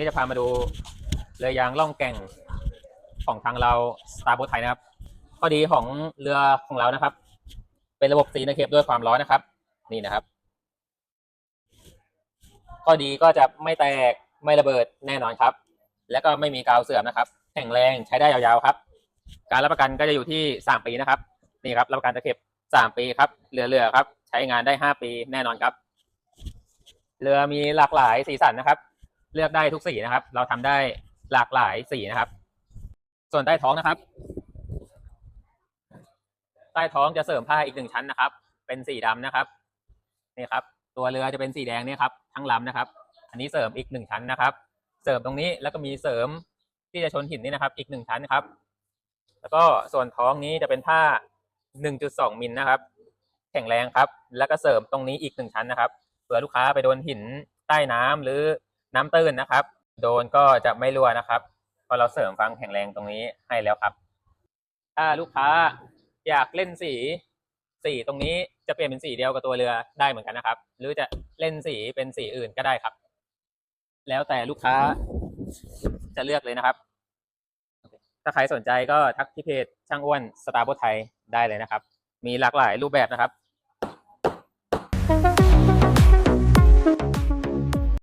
นี่จะพามาดูเรือยางล่องแก่งของทางเราสตาร์โบไทยนะครับข้อดีของเรือของเรานะครับ เป็นระบบสีในเคปด้วยความร้อนนะครับ นี่นะครับข้อดีก็จะไม่แตกไม่ระเบิดแน่นอนครับ และก็ไม่มีกาวเสื่อมนะครับแข็งแรงใช้ได้ยาวๆครับ การรับประกันก็จะอยู่ที่สามปีนะครับ นี่ครับรับประกันตะเข็บสามปีครับเรือเรือครับ ใช้งานได้ห้าปีแน่นอนครับ เรือมีหลากหลายสีสันนะครับ เลือกได้ทุกสีนะครับ เราทำได้หลากหลายสีนะครับ ส่วนใต้ท้องนะครับ ใต้ท้องจะเสริมผ้าอีกหนึ่งชั้นนะครับ เป็นสีดำนะครับนี่ครับ ตัวเรือจะเป็นสีแดงเนี่ยครับ ทั้งลำนะครับ อันนี้เสริมอีกหนึ่งชั้นนะครับ เสริมตรงนี้แล้วก็มีเสริมที่จะชนหินนี่นะครับ อีกหนึ่งชั้นครับ แล้วก็ส่วนท้องนี้จะเป็นผ้า 1.2มิลนะครับ แข็งแรงครับ แล้วก็เสริมตรงนี้อีกหนึ่งชั้นนะครับเผื่อลูกค้าไปโดนหินใต้น้ำหรือ น้ำตื้นนะครับ โดนก็จะไม่รั่วนะครับเพราะเราเสริมความแข็งแรงตรงนี้ให้แล้วครับ ถ้าลูกค้าอยากเล่นสีสีตรงนี้จะเปลี่ยนเป็นสีเดียวกับตัวเรือได้เหมือนกันนะครับ หรือจะเล่นสีเป็นสีอื่นก็ได้ครับ แล้วแต่ลูกค้าจะเลือกเลยนะครับ ถ้าใครสนใจก็ทักที่เพจช่างอ้วนสตาร์โบไทยได้เลยนะครับ มีหลากหลายรูปแบบนะครับ